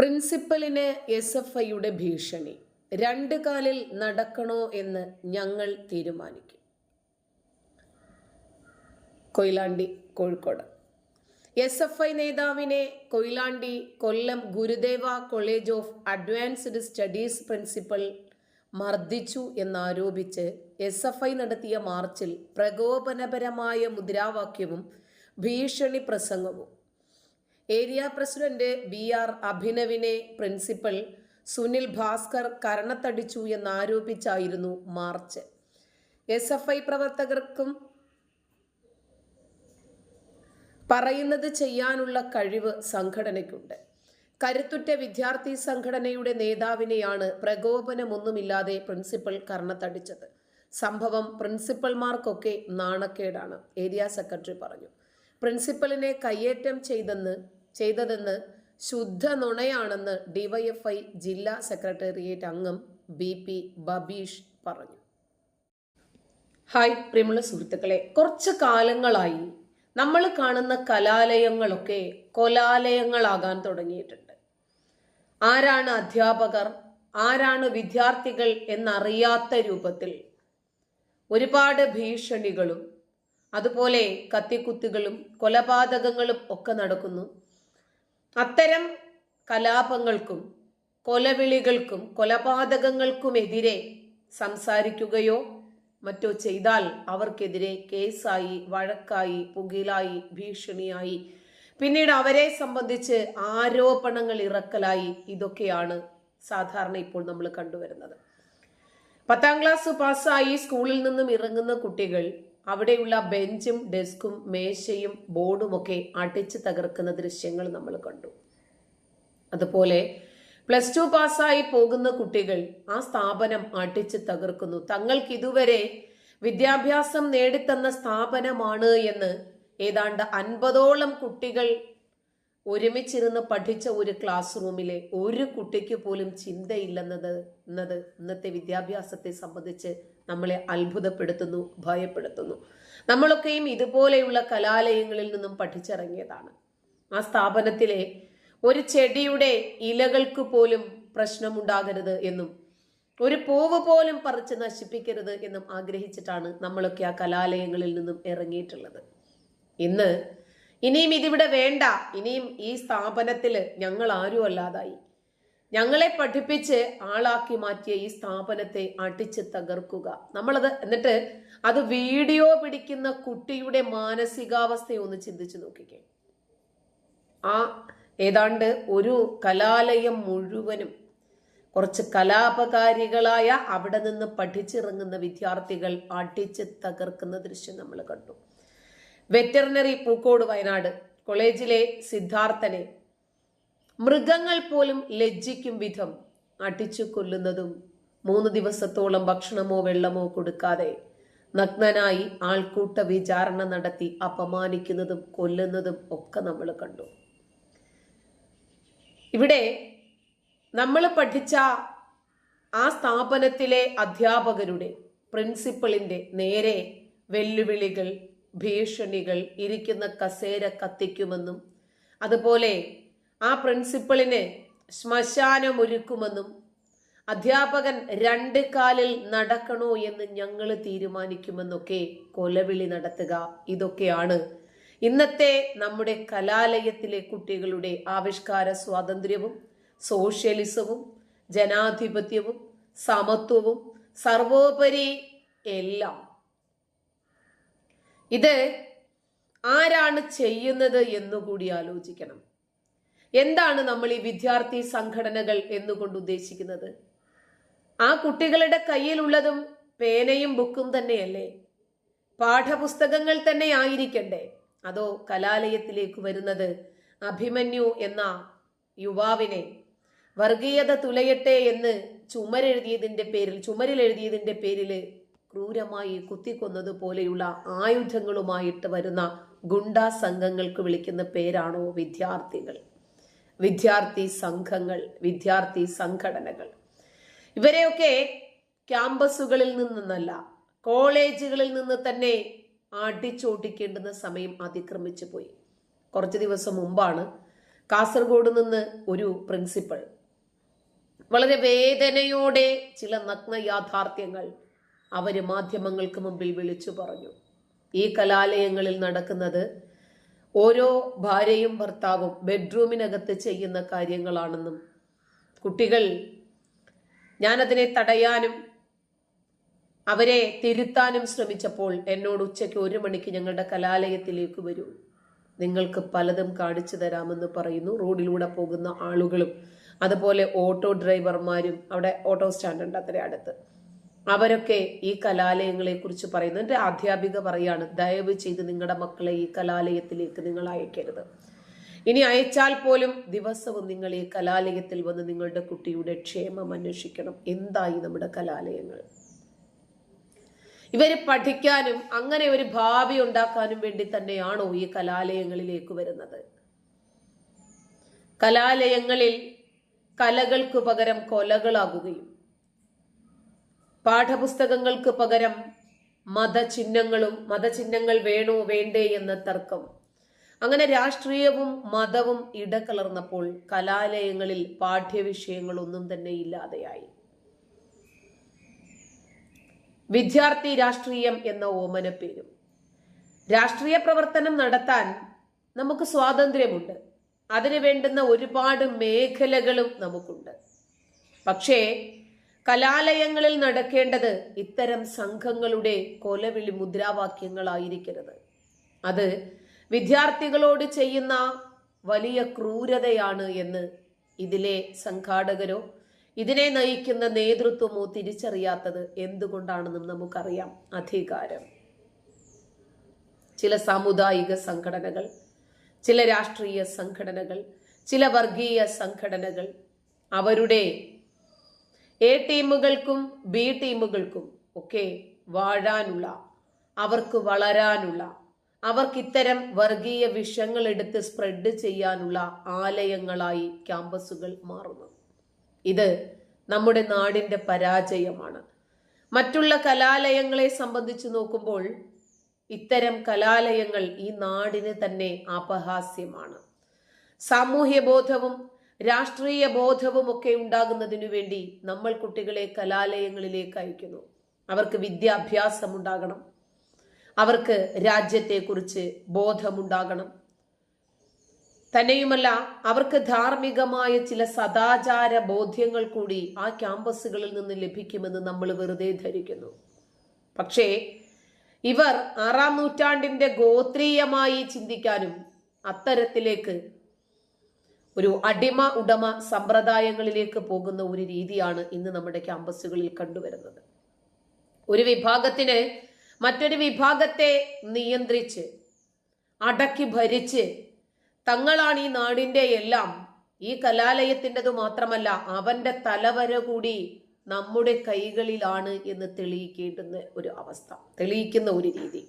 പ്രിൻസിപ്പലിന് S F ഐയുടെ ഭീഷണി. രണ്ട് കാലിൽ നടക്കണോ എന്ന് ഞങ്ങൾ തീരുമാനിക്കും. Koyilandy Kozhikode. S F I നേതാവിനെ Koyilandy Kollam Gurudeva college of advanced studies principal മർദ്ദിച്ചു എന്നാരോപിച്ച് എസ് എഫ് ഐ നടത്തിയ മാർച്ചിൽ പ്രകോപനപരമായ മുദ്രാവാക്യവും ഭീഷണി പ്രസംഗവും ഏരിയ പ്രസിഡന്റ് ബി ആർ അഭിനവിനെ പ്രിൻസിപ്പൽ സുനിൽ ഭാസ്കർ കരണത്തടിച്ചു എന്നാരോപിച്ചായിരുന്നു മാർച്ച്. എസ് എഫ് ഐ പ്രവർത്തകർക്കും പറയുന്നത് ചെയ്യാനുള്ള കഴിവ് സംഘടനയ്ക്കുണ്ട്. കരുത്തുറ്റ വിദ്യാർത്ഥി സംഘടനയുടെ നേതാവിനെയാണ് പ്രകോപനമൊന്നുമില്ലാതെ പ്രിൻസിപ്പൽ കർണത്തടിച്ചത് സംഭവം പ്രിൻസിപ്പൽമാർക്കൊക്കെ നാണക്കേടാണ് ഏരിയ സെക്രട്ടറി പറഞ്ഞു. പ്രിൻസിപ്പലിനെ കയ്യേറ്റം ചെയ്തെന്ന് ചെയ്തതെന്ന് ശുദ്ധ നുണയാണെന്ന് ഡിവൈഎഫ്ഐ ജില്ലാ സെക്രട്ടേറിയറ്റ് അംഗം ബി പി ബബീഷ് പറഞ്ഞു. ഹായ് പ്രിയമുള്ള സുഹൃത്തുക്കളെ കുറച്ച് കാലങ്ങളായി നമ്മൾ കാണുന്ന കലാലയങ്ങളൊക്കെ കൊലാലയങ്ങളാകാൻ തുടങ്ങിയിട്ടുണ്ട്. ആരാണ് അധ്യാപകർ ആരാണ് വിദ്യാർത്ഥികൾ എന്നറിയാത്ത രൂപത്തിൽ ഒരുപാട് ഭീഷണികളും അതുപോലെ കത്തിക്കുത്തുകളും കൊലപാതകങ്ങളും ഒക്കെ നടക്കുന്നു. അത്തരം കലാപങ്ങൾക്കും കൊലവിളികൾക്കും കൊലപാതകങ്ങൾക്കുമെതിരെ സംസാരിക്കുകയോ മറ്റോ ചെയ്താൽ അവർക്കെതിരെ കേസായി വഴക്കായി പുകിലായി ഭീഷണിയായി പിന്നീട് അവരെ സംബന്ധിച്ച് ആരോപണങ്ങൾ ഇറക്കലായി ഇതൊക്കെയാണ് സാധാരണ ഇപ്പോൾ നമ്മൾ കണ്ടുവരുന്നത്. പത്താം ക്ലാസ് പാസ്സായി സ്കൂളിൽ നിന്നും ഇറങ്ങുന്ന കുട്ടികൾ അവിടെയുള്ള ബെഞ്ചും ഡെസ്കും മേശയും ബോർഡും ഒക്കെ അടിച്ചു തകർക്കുന്ന ദൃശ്യങ്ങൾ നമ്മൾ കണ്ടു. അതുപോലെ പ്ലസ് ടു പാസ്സായി പോകുന്ന കുട്ടികൾ ആ സ്ഥാപനം അടിച്ചു തകർക്കുന്നു. തങ്ങൾക്ക് ഇതുവരെ വിദ്യാഭ്യാസം നേടിത്തന്ന സ്ഥാപനമാണ് എന്ന് ഏതാണ്ട് അൻപതോളം കുട്ടികൾ ഒരുമിച്ചിരുന്ന് പഠിച്ച ഒരു ക്ലാസ് റൂമിലെ ഒരു കുട്ടിക്ക് പോലും ചിന്തയില്ലെന്നത് എന്നത് ഇന്നത്തെ വിദ്യാഭ്യാസത്തെ സംബന്ധിച്ച് നമ്മളെ അത്ഭുതപ്പെടുത്തുന്നു ഭയപ്പെടുത്തുന്നു. നമ്മളൊക്കെയും ഇതുപോലെയുള്ള കലാലയങ്ങളിൽ നിന്നും പഠിച്ചിറങ്ങിയതാണ്. ആ സ്ഥാപനത്തിലെ ഒരു ചെടിയുടെ ഇലകൾക്ക് പോലും പ്രശ്നമുണ്ടാകരുത് എന്നും ഒരു പൂവ് പോലും പറിച്ച് നശിപ്പിക്കരുത് എന്നും ആഗ്രഹിച്ചിട്ടാണ് നമ്മളൊക്കെ ആ കലാലയങ്ങളിൽ നിന്നും ഇറങ്ങിയിട്ടുള്ളത്. ഇന്ന് ഇനിയും ഇതിവിടെ വേണ്ട. ഇനിയും ഈ സ്ഥാപനത്തിൽ ഞങ്ങൾ ആരും അല്ലാതായി. ഞങ്ങളെ പഠിപ്പിച്ച് ആളാക്കി മാറ്റിയ ഈ സ്ഥാപനത്തെ അടിച്ച് തകർക്കുക. നമ്മളത് എന്നിട്ട് അത് വീഡിയോ പിടിക്കുന്ന കുട്ടിയുടെ മാനസികാവസ്ഥയെ ഒന്ന് ചിന്തിച്ചു നോക്കിക്കേ. ആ ഏതാണ്ട് ഒരു കലാലയം മുഴുവനും കുറച്ച് കലാപകാരികളായ അവിടെ നിന്ന് പഠിച്ചിറങ്ങുന്ന വിദ്യാർത്ഥികൾ അടിച്ച് തകർക്കുന്ന ദൃശ്യം നമ്മൾ കണ്ടു. വെറ്ററിനറി പൂക്കോട് വയനാട് കോളേജിലെ സിദ്ധാർത്ഥനെ. മൃഗങ്ങൾ പോലും ലജ്ജിക്കും വിധം അടിച്ചു കൊല്ലുന്നതും മൂന്ന് ദിവസത്തോളം ഭക്ഷണമോ വെള്ളമോ കൊടുക്കാതെ നഗ്നനായി ആൾക്കൂട്ട വിചാരണ നടത്തി അപമാനിക്കുന്നതും കൊല്ലുന്നതും ഒക്കെ നമ്മൾ കണ്ടു. ഇവിടെ നമ്മൾ പഠിച്ച ആ സ്ഥാപനത്തിലെ അധ്യാപകരുടെ പ്രിൻസിപ്പളിന്റെ നേരെ വെല്ലുവിളികൾ ഭീഷണികൾ ഇരിക്കുന്ന കസേര കത്തിക്കുമെന്നും അതുപോലെ ആ പ്രിൻസിപ്പളിന് ശ്മശാനമൊരുക്കുമെന്നും അധ്യാപകൻ രണ്ട് കാലിൽ നടക്കണോ എന്ന് ഞങ്ങൾ തീരുമാനിക്കുമെന്നൊക്കെ കൊലവിളി നടത്തുക. ഇതൊക്കെയാണ് ഇന്നത്തെ നമ്മുടെ കലാലയത്തിലെ കുട്ടികളുടെ ആവിഷ്കാര സ്വാതന്ത്ര്യവും സോഷ്യലിസവും ജനാധിപത്യവും സമത്വവും സർവോപരി എല്ലാം. ഇത് ആരാണ് ചെയ്യുന്നത് എന്നുകൂടി ആലോചിക്കണം. എന്താണ് നമ്മൾ ഈ വിദ്യാർത്ഥി സംഘടനകൾ എന്നുകൊണ്ട് ഉദ്ദേശിക്കുന്നത്? ആ കുട്ടികളുടെ കയ്യിലുള്ളതും പേനയും ബുക്കും തന്നെയല്ലേ? പാഠപുസ്തകങ്ങൾ തന്നെ ആയിരിക്കണ്ടേ? അതോ കലാലയത്തിലേക്ക് വരുന്നത് അഭിമന്യു എന്ന യുവാവിനെ? വർഗീയത തുലയട്ടെ എന്ന് ചുമരെഴുതിയതിന്റെ പേരിൽ ചുമരിൽ എഴുതിയതിന്റെ പേരിൽ ക്രൂരമായി കുത്തിക്കൊന്നത് പോലെയുള്ള ആയുധങ്ങളുമായിട്ട് വരുന്ന ഗുണ്ടാ സംഘങ്ങൾക്ക് വിളിക്കുന്ന പേരാണോ വിദ്യാർത്ഥികൾ? വിദ്യാർത്ഥി സംഘങ്ങൾ വിദ്യാർത്ഥി സംഘടനകൾ. ഇവരെയൊക്കെ ക്യാമ്പസുകളിൽ നിന്നല്ല കോളേജുകളിൽ നിന്ന് തന്നെ അടിച്ചോട്ടിക്കേണ്ടുന്ന സമയം അതിക്രമിച്ചു പോയി. കുറച്ച് ദിവസം മുമ്പാണ് കാസർഗോഡ് നിന്ന് ഒരു പ്രിൻസിപ്പൾ. വളരെ വേദനയോടെ ചില നഗ്ന യാഥാർത്ഥ്യങ്ങൾ അവർ മാധ്യമങ്ങൾക്ക് മുമ്പിൽ വിളിച്ചു പറഞ്ഞു. ഈ കലാലയങ്ങളിൽ നടക്കുന്നത് ഓരോ ഭാര്യയും ഭർത്താവും ബെഡ്റൂമിനകത്ത് ചെയ്യുന്ന കാര്യങ്ങളാണെന്നും കുട്ടികൾ ഞാനതിനെ തടയാനും അവരെ തിരുത്താനും ശ്രമിച്ചപ്പോൾ എന്നോട് ഉച്ചയ്ക്ക് ഒരു മണിക്ക് ഞങ്ങളുടെ കലാലയത്തിലേക്ക് വരൂ. നിങ്ങൾക്ക് പലതും കാണിച്ചു തരാമെന്ന് പറയുന്നു. റോഡിലൂടെ പോകുന്ന ആളുകളും അതുപോലെ ഓട്ടോ ഡ്രൈവർമാരും അവിടെ ഓട്ടോ സ്റ്റാൻഡ് ഉണ്ട് അത്ര അടുത്ത്. അവരൊക്കെ ഈ കലാലയങ്ങളെ കുറിച്ച് പറയുന്നു. എന്റെ അധ്യാപിക പറയാണ് ദയവ് ചെയ്ത് നിങ്ങളുടെ മക്കളെ ഈ കലാലയത്തിലേക്ക് നിങ്ങൾ അയക്കരുത്. ഇനി അയച്ചാൽ പോലും ദിവസവും നിങ്ങൾ ഈ കലാലയത്തിൽ വന്ന് നിങ്ങളുടെ കുട്ടിയുടെ ക്ഷേമം അന്വേഷിക്കണം. എന്തായി നമ്മുടെ കലാലയങ്ങൾ? ഇവർ പഠിക്കാനും അങ്ങനെ ഒരു ഭാവി ഉണ്ടാക്കാനും വേണ്ടി തന്നെയാണോ ഈ കലാലയങ്ങളിലേക്ക് വരുന്നത്? കലാലയങ്ങളിൽ കലകൾക്ക് പകരം കൊലകളാകുകയും പാഠപുസ്തകങ്ങൾക്ക് പകരം മതചിഹ്നങ്ങളും മതചിഹ്നങ്ങൾ വേണോ വേണ്ടേ എന്ന തർക്കം. അങ്ങനെ രാഷ്ട്രീയവും മതവും ഇടകലർന്നപ്പോൾ കലാലയങ്ങളിൽ പാഠ്യവിഷയങ്ങളൊന്നും തന്നെ ഇല്ലാതെയായി. വിദ്യാർത്ഥി രാഷ്ട്രീയം എന്ന ഓമന പേരും രാഷ്ട്രീയ പ്രവർത്തനം നടത്താൻ നമുക്ക് സ്വാതന്ത്ര്യമുണ്ട്. അതിനു വേണ്ടുന്ന ഒരുപാട് മേഖലകളും നമുക്കുണ്ട്. പക്ഷേ കലാലയങ്ങളിൽ നടക്കേണ്ടത് ഇത്തരം സംഘങ്ങളുടെ കൊലവിളി മുദ്രാവാക്യങ്ങളായിരിക്കരുത്. അത് വിദ്യാർത്ഥികളോട് ചെയ്യുന്ന വലിയ ക്രൂരതയാണ് എന്ന് ഇതിലെ സംഘാടകരോ ഇതിനെ നയിക്കുന്ന നേതൃത്വമോ തിരിച്ചറിയാത്തത് എന്തുകൊണ്ടാണെന്നും നമുക്കറിയാം അധികാരം. ചില സാമുദായിക സംഘടനകൾ ചില രാഷ്ട്രീയ സംഘടനകൾ ചില വർഗീയ സംഘടനകൾ അവരുടെ എ ടീമുകൾക്കും ബി ടീമുകൾക്കും ഒക്കെ വാഴാനുള്ള അവർക്ക് വളരാനുള്ള അവർക്ക് ഇത്തരം വർഗീയ വിഷങ്ങൾ എടുത്ത് സ്പ്രെഡ് ചെയ്യാനുള്ള ആലയങ്ങളായി ക്യാമ്പസുകൾ മാറുന്നു. ഇത് നമ്മുടെ നാടിന്റെ പരാജയമാണ്. മറ്റുള്ള കലാലയങ്ങളെ സംബന്ധിച്ച് നോക്കുമ്പോൾ ഇത്തരം കലാലയങ്ങൾ ഈ നാടിന് തന്നെ അപഹാസ്യമാണ് സാമൂഹ്യ ബോധവും രാഷ്ട്രീയ ബോധവും ഒക്കെ ഉണ്ടാകുന്നതിനു വേണ്ടി നമ്മൾ കുട്ടികളെ കലാലയങ്ങളിലേക്ക് അയക്കുന്നു. അവർക്ക് വിദ്യാഭ്യാസം ഉണ്ടാകണം. അവർക്ക് രാജ്യത്തെക്കുറിച്ച് ബോധമുണ്ടാകണം. തന്നെയുമല്ല അവർക്ക് ധാർമ്മികമായ ചില സദാചാര ബോധ്യങ്ങൾ കൂടി ആ ക്യാമ്പസുകളിൽ നിന്ന് ലഭിക്കുമെന്ന് നമ്മൾ വെറുതെ ധരിക്കുന്നു. പക്ഷേ ഇവർ ആറാം നൂറ്റാണ്ടിന്റെ ഗോത്രീയമായി ചിന്തിക്കാനും അത്തരത്തിലേക്ക് ഒരു അടിമ ഉടമ സമ്പ്രദായങ്ങളിലേക്ക് പോകുന്ന ഒരു രീതിയാണ് ഇന്ന് നമ്മുടെ ക്യാമ്പസുകളിൽ കണ്ടുവരുന്നത്. ഒരു വിഭാഗത്തിന് മറ്റൊരു വിഭാഗത്തെ നിയന്ത്രിച്ച് അടക്കി ഭരിച്ച് തങ്ങളാണ് ഈ നാടിന്റെ എല്ലാം ഈ കലാലയത്തിന്റെത് മാത്രമല്ല അവന്റെ തലവര കൂടി നമ്മുടെ കൈകളിലാണ് എന്ന് തെളിയിക്കേണ്ടുന്ന ഒരു അവസ്ഥ തെളിയിക്കുന്ന ഒരു രീതി.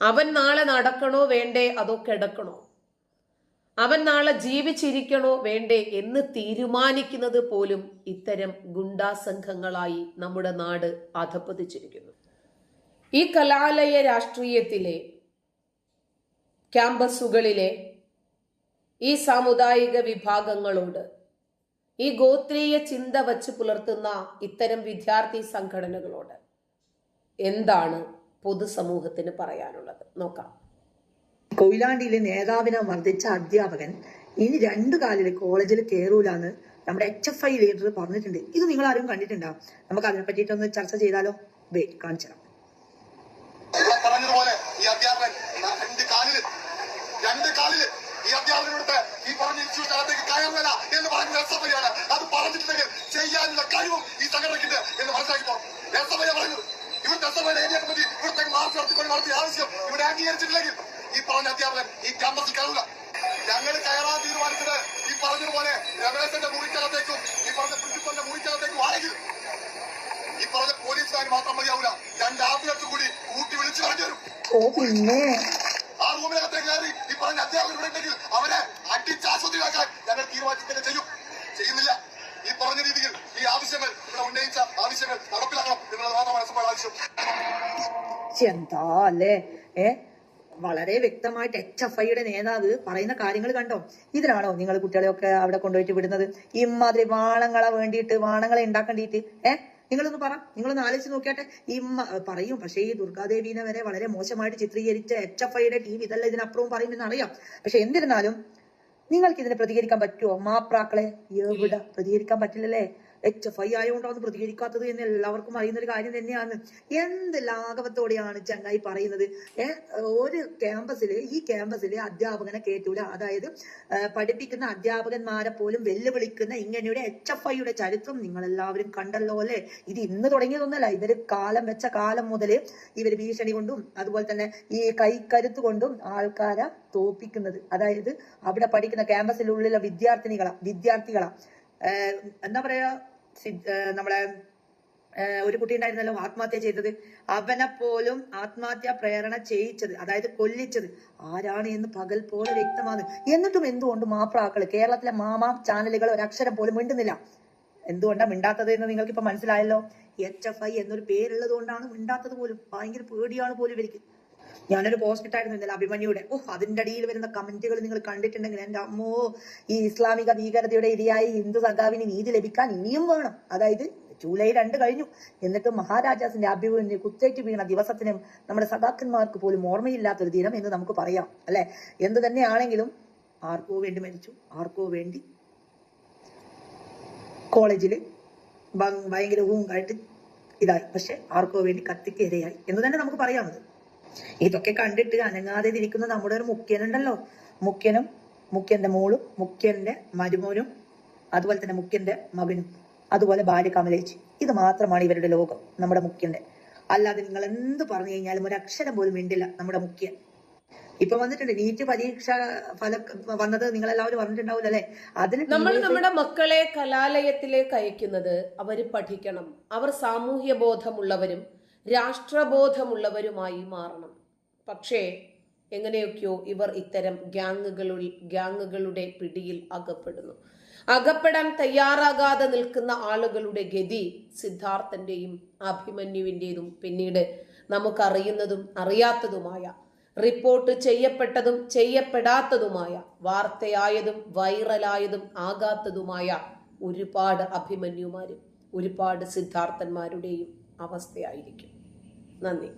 അവൻ നാളെ നടക്കണോ വേണ്ടേ അതോ കിടക്കണോ? അവൻ നാളെ ജീവിച്ചിരിക്കണോ വേണ്ടേ എന്ന് തീരുമാനിക്കുന്നത് പോലും ഇത്തരം ഗുണ്ടാസംഘങ്ങളായി നമ്മുടെ നാട് അധപ്പതിച്ചിരിക്കുന്നു ഈ കലാലയ രാഷ്ട്രീയത്തിലെ ക്യാമ്പസുകളിലെ ഈ സാമുദായിക വിഭാഗങ്ങളോട് ഈ ഗോത്രീയ ചിന്ത വച്ച് പുലർത്തുന്ന ഇത്തരം വിദ്യാർത്ഥി സംഘടനകളോട് എന്താണ് പൊതുസമൂഹത്തിന് പറയാനുള്ളത്? നോക്കാം. കൊയിലാണ്ടിയിലെ നേതാവിനെ മർദ്ദിച്ച അധ്യാപകൻ ഇനി രണ്ടു കാലിൽ കോളേജിൽ കയറൂലെന്ന് നമ്മുടെ എച്ച് എഫ് ഐ ലീഡർ പറഞ്ഞിട്ടുണ്ട്. ഇത് നിങ്ങൾ ആരും കണ്ടിട്ടുണ്ടാവും നമുക്ക് അതിനെ പറ്റിയിട്ടൊന്ന് ചർച്ച ചെയ്താലോ? വേ കാണിച്ചു ഈ അധ്യാപകൻ രണ്ട് രണ്ട് ഈ ഈ എന്ന് പറഞ്ഞ അത് ഈ എന്ന് ഇവിടുത്തെ ആവശ്യം ഇവിടെ അംഗീകരിച്ചിട്ടില്ലെങ്കിൽ ഈ പറഞ്ഞ അധ്യാപകൻ ഈ ക്യാമ്പസിൽ കയറില്ല ഞങ്ങൾ കയറാൻ തീരുമാനിച്ചത് ഈ പറഞ്ഞതുപോലെ രമേശന്റെ മുറിക്കകത്തേക്കും ഈ പറഞ്ഞ പ്രിൻസിപ്പലിന്റെ മുറിക്കകത്തേക്കും ആണെങ്കിൽ ഈ പറഞ്ഞ പോലീസുകാർ മാത്രം മതിയാവൂല. രണ്ട് ആംബുലൻസ് കൂടി കൂട്ടി വിളിച്ചു പറഞ്ഞു പിന്നെ? ആ റൂമിനകത്തേക്ക് കയറി ഈ പറഞ്ഞ അധ്യാപകരുണ്ടെങ്കിൽ അവരെ അടിച്ച് ആശുപത്രിയാക്കാൻ ഞങ്ങൾ തീരുമാനിച്ചിട്ട് ചെയ്യും. ചെയ്യുന്നില്ല. ഈ പറഞ്ഞ രീതിയിൽ ഈ ആവശ്യങ്ങൾ ഇവിടെ ഉന്നയിച്ച ആവശ്യങ്ങൾ നടപ്പിലാക്കണം എന്നുള്ളത് മാത്രമാണ് ആവശ്യം. എന്താ അല്ലേ? ഏ? വളരെ വ്യക്തമായിട്ട് എച്ച് എഫ് ഐയുടെ നേതാവ് പറയുന്ന കാര്യങ്ങൾ കണ്ടോ? ഇതിനാണോ നിങ്ങൾ കുട്ടികളെയൊക്കെ അവിടെ കൊണ്ടുപോയിട്ട് വിടുന്നത്? ഇമ്മാതിരി വാണങ്ങളെ വേണ്ടിയിട്ട് വാണങ്ങളെ ഉണ്ടാക്കേണ്ടിയിട്ട് ഏഹ് നിങ്ങളൊന്ന് പറ. നിങ്ങളൊന്ന് ആലോചിച്ച് നോക്കിയാട്ടെ. ഇമ്മ പറയും. പക്ഷേ ഈ ദുർഗാദേവീനെ വരെ വളരെ മോശമായിട്ട് ചിത്രീകരിച്ച എച്ച് എഫ് ഐയുടെ ടീം ഇതല്ല ഇതിനപ്പുറവും പറയുമെന്ന് അറിയാം. പക്ഷെ എന്നിരുന്നാലും നിങ്ങൾക്ക് ഇതിനെ പ്രതികരിക്കാൻ പറ്റുമോ മാപ്രാക്കളെ എവിടെ പ്രതികരിക്കാൻ പറ്റില്ലല്ലേ? എച്ച് എഫ് ഐ ആയതുകൊണ്ടാണ് പ്രതികരിക്കാത്തത് എന്ന് എല്ലാവർക്കും അറിയുന്ന ഒരു കാര്യം തന്നെയാണ്. എന്ത് ലാഘവത്തോടെയാണ് ചങ്ങായി പറയുന്നത്? ഒരു ക്യാമ്പസിൽ ഈ ക്യാമ്പസിൽ അധ്യാപകനെ കേട്ടൂല അതായത് പഠിപ്പിക്കുന്ന അധ്യാപകന്മാരെ പോലും വെല്ലുവിളിക്കുന്ന ഇങ്ങനെയുടെ എച്ച് എഫ് ഐയുടെ ചരിത്രം നിങ്ങൾ എല്ലാവരും കണ്ടല്ലോ അല്ലെ? ഇത് ഇന്ന് തുടങ്ങിയതൊന്നല്ല ഇവർ കാലം വെച്ച കാലം മുതൽ ഇവർ ഭീഷണി കൊണ്ടും അതുപോലെ തന്നെ ഈ കൈക്കരുത്ത് കൊണ്ടും ആൾക്കാരെ തോപ്പിക്കുന്നത്. അതായത് അവിടെ പഠിക്കുന്ന ക്യാമ്പസിലുള്ള വിദ്യാർത്ഥിനികളാ വിദ്യാർത്ഥികളാ. എന്താ പറയാ നമ്മളെ ഒരു കുട്ടി ഉണ്ടായിരുന്നല്ലോ ആത്മഹത്യ ചെയ്തത്. അവനെ പോലും ആത്മഹത്യ പ്രേരണ ചെയ്യിച്ചത് അതായത് കൊല്ലിച്ചത്. ആരാണ് എന്ന് പകൽ പോലെ വ്യക്തമാണ്. എന്നിട്ടും എന്തുകൊണ്ട് മാപ്രാക്കൾ കേരളത്തിലെ മാമാ ചാനലുകൾ ഒരക്ഷരം പോലും മിണ്ടുന്നില്ല? എന്തുകൊണ്ടാണ് മിണ്ടാത്തത് എന്ന് നിങ്ങൾക്ക് ഇപ്പൊ മനസ്സിലായല്ലോ? എച്ച് എഫ് ഐ എന്നൊരു പേരുള്ളത് കൊണ്ടാണ് മിണ്ടാത്തത് പോലും. ഭയങ്കര പേടിയാണ് പോലും ഇവർക്ക്. ഞാനൊരു പോസ്റ്റ് ഇട്ടായിരുന്നു ഇന്നലെ അഭിമന്യുടെ. ഓ അതിന്റെ അടിയിൽ വരുന്ന കമന്റുകൾ നിങ്ങൾ കണ്ടിട്ടുണ്ടെങ്കിൽ എന്റെ അമ്മോ ഈ ഇസ്ലാമിക ഭീകരതയുടെ ഇരയായി ഹിന്ദു സഖാവിന് നീതി ലഭിക്കാൻ ഇനിയും വേണം. അതായത് ജൂലൈ രണ്ട് കഴിഞ്ഞു. എന്നിട്ട് മഹാരാജാസിന്റെ അഭിമന്യു കുത്തേറ്റ് വീണ ദിവസത്തിനും നമ്മുടെ സഖാക്കന്മാർക്ക് പോലും ഓർമ്മയില്ലാത്തൊരു ദിനം എന്ന് നമുക്ക് പറയാം. അല്ലെ? എന്ത് തന്നെയാണെങ്കിലും ആർക്കോ വേണ്ടി മരിച്ചു. ആർക്കോ വേണ്ടി കോളേജിൽ ഭയങ്കര ഊങ്കായിട്ട് ഇതായി. പക്ഷെ ആർക്കോ വേണ്ടി കത്തിക്ക് ഇരയായി എന്ന് തന്നെ നമുക്ക് പറയാമത് ഇതൊക്കെ കണ്ടിട്ട് അനങ്ങാതെ ഇരിക്കുന്ന നമ്മുടെ ഒരു മുഖ്യനുണ്ടല്ലോ. മുഖ്യനും മുഖ്യന്റെ മോളും മുഖ്യന്റെ മരുമോനും അതുപോലെ തന്നെ മുഖ്യന്റെ മകനും അതുപോലെ ഭാര്യ കമലേച്ചി. ഇത് മാത്രമാണ് ഇവരുടെ ലോകം നമ്മുടെ മുഖ്യന്റെ. അല്ലാതെ നിങ്ങൾ എന്ത് പറഞ്ഞു കഴിഞ്ഞാലും ഒരു അക്ഷരം പോലും മിണ്ടില്ല നമ്മുടെ മുഖ്യൻ. ഇപ്പൊ വന്നിട്ടുണ്ട് നീറ്റ് പരീക്ഷ ഫല വന്നത് നിങ്ങൾ എല്ലാവരും പറഞ്ഞിട്ടുണ്ടാവില്ല അല്ലെ? അതിന് നമ്മൾ നമ്മുടെ മക്കളെ കലാലയത്തിലേക്ക് അയക്കുന്നത് അവർ പഠിക്കണം. അവർ സാമൂഹ്യ ബോധമുള്ളവരും രാഷ്ട്രബോധമുള്ളവരുമായി മാറണം. പക്ഷേ എങ്ങനെയൊക്കെയോ ഇവർ ഇത്തരം ഗ്യാങ്ങുകളിൽ ഗ്യാങ്ങുകളുടെ പിടിയിൽ അകപ്പെടുന്നു. അകപ്പെടാൻ തയ്യാറാകാതെ നിൽക്കുന്ന ആളുകളുടെ ഗതി സിദ്ധാർത്ഥന്റെയും അഭിമന്യുവിന്റെതും പിന്നീട് നമുക്കറിയുന്നതും അറിയാത്തതുമായ റിപ്പോർട്ട് ചെയ്യപ്പെട്ടതും ചെയ്യപ്പെടാത്തതുമായ വാർത്തയായതും വൈറലായതും ആകാത്തതുമായ ഒരുപാട് അഭിമന്യുമാരും ഒരുപാട് സിദ്ധാർത്ഥന്മാരുടെയും അവസ്ഥയായിരിക്കും. നന്ദി.